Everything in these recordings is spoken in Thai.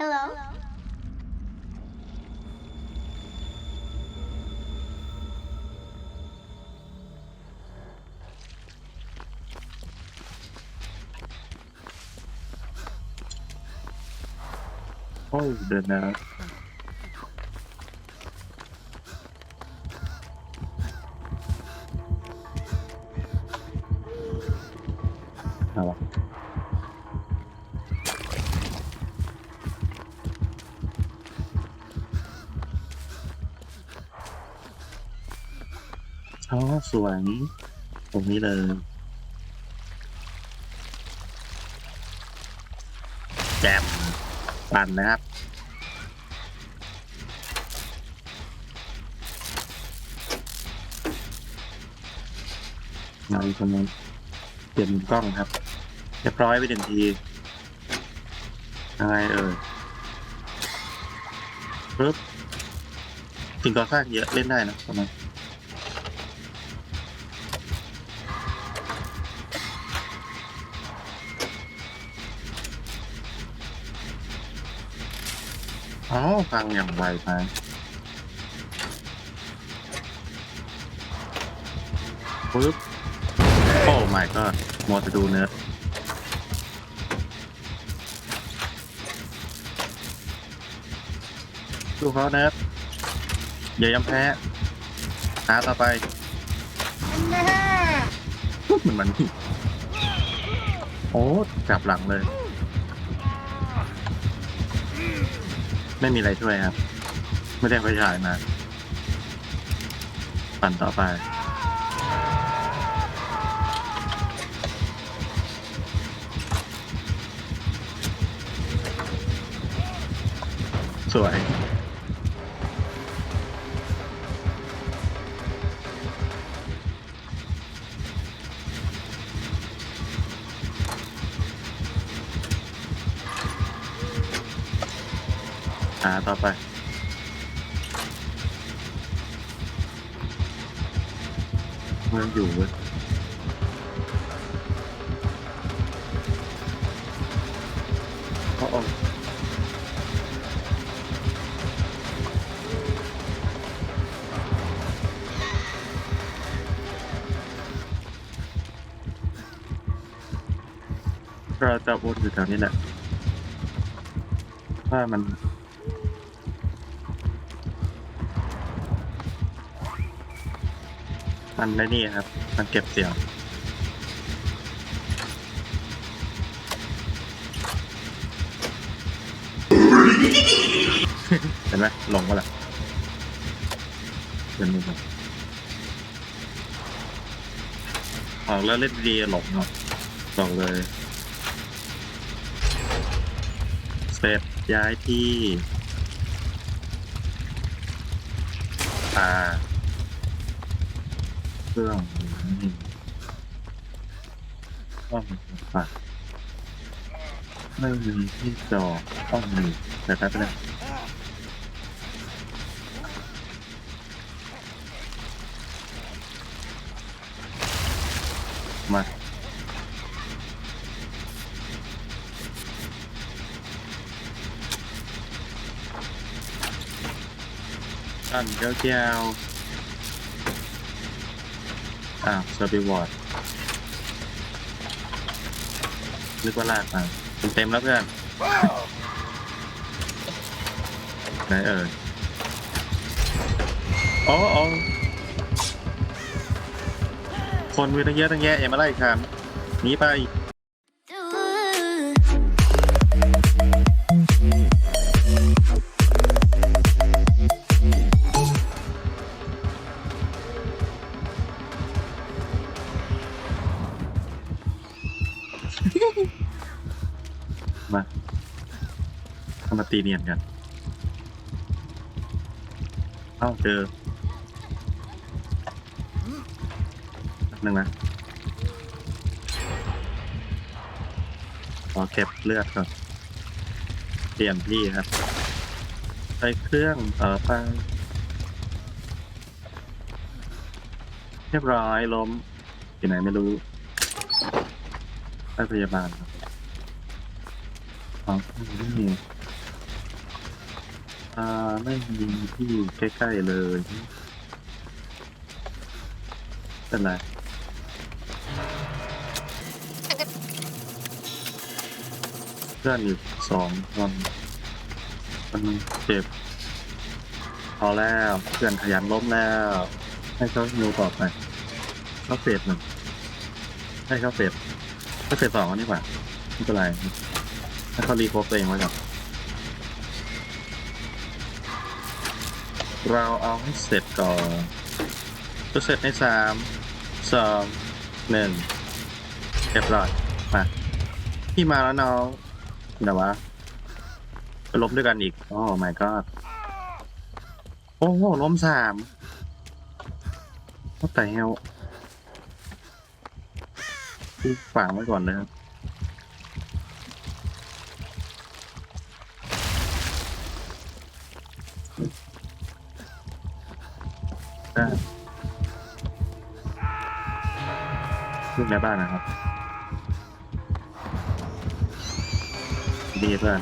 Hello? Oh, it. สวยตรงนี้เลยแจมปั่นนะครับเราอีกคนนึงเปลี่ยนกล้องครับเรียบร้อยไปหนึ่งทีอะไรเอ่ยปึ๊บสิ่งก่อสร้างเยอะเล่นได้นะประมาณ อ๋อฟังอย่างไวไปปึ๊บโอ้ไม่ก็มัวแต่ดูเนื้อดูเขาเนื้ออย่ายอมแพ้หาต่อไปเหมือนมัน โอ้ จับหลังเลย ไม่มีอะไรช่วยครับ ไม่ได้ไฟฉายมาปั่นต่อไปสวย ต่อไปมืองอยู่เว้ยโอ้โอ้เราจะวนอยู่แถวนี้แหละ ถ้ามัน มันในนี่ครับ มันเก็บเสียง เห็นไหมลงมาละเป็นมือมันออกแล้วเล่นดีหลงเนาะบอกเลยเสร็จย้ายที่ อ่า เครื่องนี่ต้องฝากไม่มีที่จอต้องมีแต่ครับเนี่ยมาตั้นเจ้าวๆ อ่าเซอร์บิวอร์ดนึกว่าลากมาเต็มแล้วเพื่อนไหนเอ่ยโอ้โอ้คนมีตั้งเยอะตั้งแยะอย่ามาไล่ฉันหนีไป มาเข้ามาตีเนียนกัน เอ้าเจอแป๊บนึงนะขอเก็บเลือดก่อน เปลี่ยนที่ครับไปเครื่องต่อไปเรียบร้อยล้มที่ไหนไม่รู้ ไปพยาบาลครับอ๋อนี่อ่าไม่มีที่ใกล้ๆเลยเป็นไรเพื่อนอยู่สองคนมันเจ็บพอแล้วเพื่อนขยันล้มแล้ว ให้เขาฮิวต่อไปเขาเฟสหนึ่งให้เขาเสเขาเฟสสองอันนี้กว่าไม่เป็นไรให้เขารีโคฟตัวเองไว้ก่อนเราเอาให้เสร็จก่อนจะเสร็จในสามสองหนึ่งเรียบร้อยมาพี่มาแล้วน้องเดี๋ยววะไปลบด้วยกันอีกโอ้ my god โอ้โหล้มสามก็แต่ ที่ฝังไว้ก่อนเลยครับได้ลูกในบ้านนะครับ ดีเพื่อน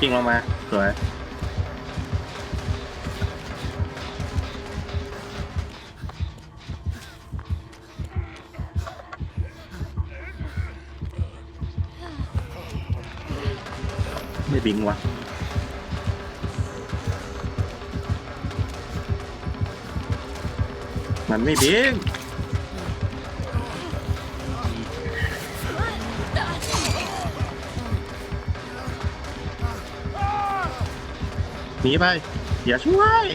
กิ้งลงมา สวย บิงวะมันไม่บิงหนีไป อย่าช่วย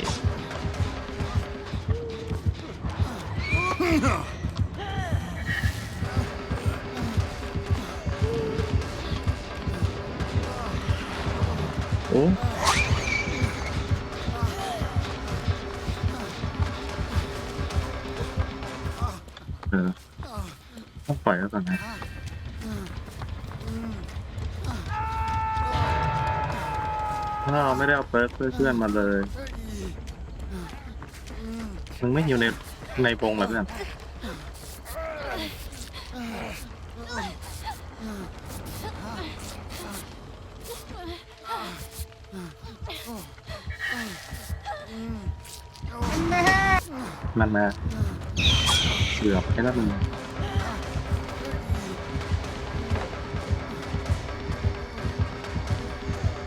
เออต้องปล่อยแล้วก่อนนะถ้าเราไม่ได้เอาเปิร์กเพื่อนมาเลย มึงไม่อยู่ในในวงเหรอเพื่อน มันมาเหลือบให้แล้วมึง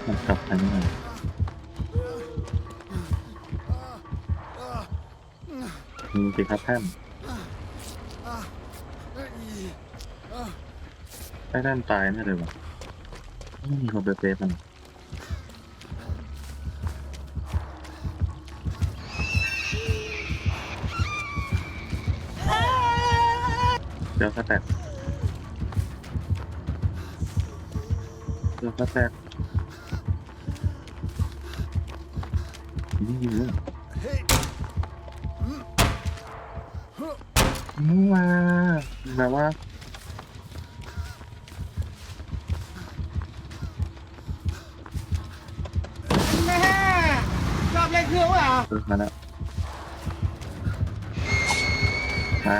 มันกลับไปไม่ได้มีสิครับท่านใต้ด้านตายไม่เลยวะไม่มีคนไปเซฟมัน ดี๋ยวสแต็กเดี๋ยวสแต็กนี่อยู่เลยมึงมาแบบว่าแม่ชอบเล่นเครื่องวะเออมาแล้วมา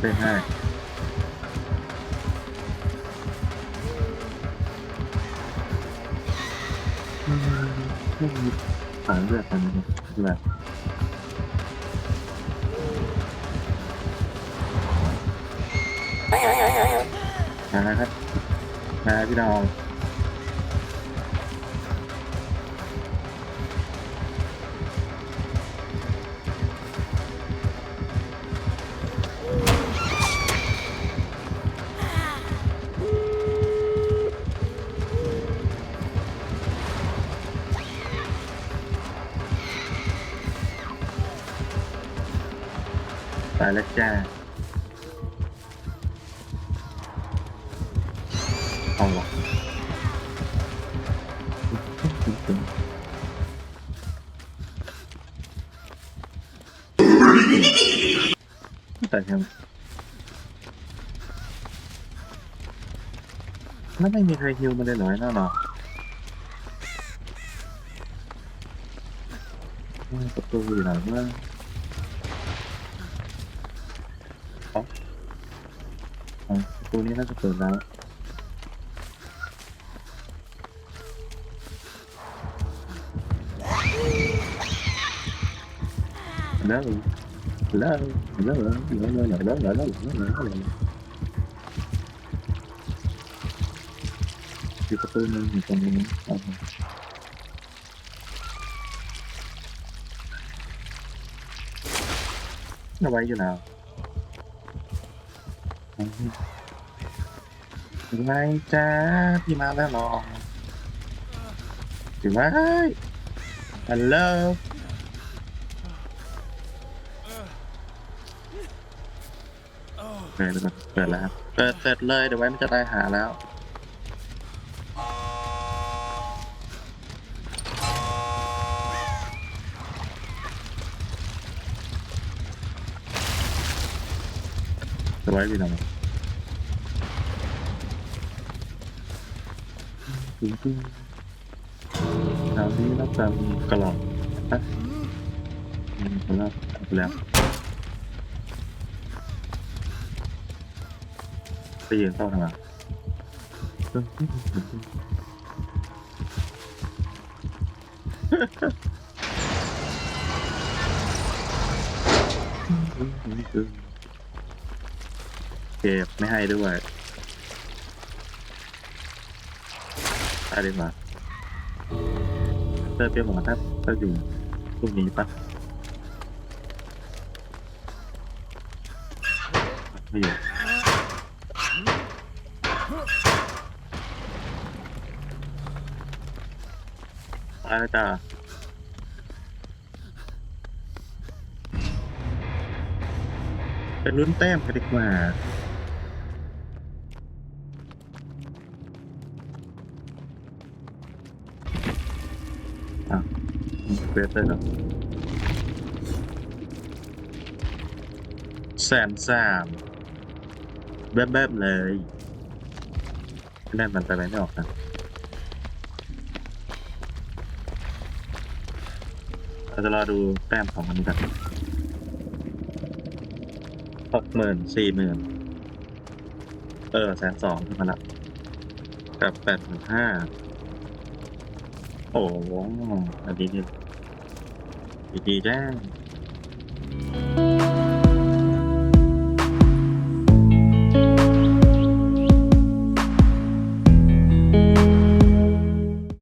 เล่นให้ ไม่มีสายเลือดกันนะแบบนะครับนะพี่น้องายแล้วจ้าเอาวะแต่ยังแล้วไม่มีใครฮิวมาเลยเหรอแน่นอประตูอยู่ไหนวะอ๋ รูนี้น่าจะเปิดแล้วแล้วแล้วแล้วแล้วแล้วแล้วแล้วแล้วแล้วแล้วอยู่ประตูนึงอยู่ตรงนี้เอาไว้อยู่แล้ว ถึงไงจ้าพี่มาแล้วหรอถึงไหมฮัลโหลเปิดเลยเปิดแล้วครับเปิดเสร็จเลย เดี๋ยวไว้มันจะได้หาแล้วจะไว้ดีหน่อ ตึ้งตึ้งคราวนี้เราจะมีกล่องนะมีกล่องแล้วไปยืนเข้าทางหลังตึ้งตึ้งตึ้งตึ้งตึ้งตึ้งตึ้งเก็บไม่ให้ด้วย ไปดีกว่าเจอเปียหมอถ้าถ้าอยู่พวกนี้ปะไม่อยู่ตายแล้วจ้าเป็นรุ่นแต้มกันดีกว่า เวทเลยเหรอแสนสามแบบๆเลยแน่นมันไปไหนไม่ออกนะเราจะรอดูแต้มของมันนี้กันหกหมื่นสี่หมื่นเออแสนสองขึ้นมาละกับแปดหมื่นห้าโอ้โหอันนี้นี่ ดีๆแจ้ง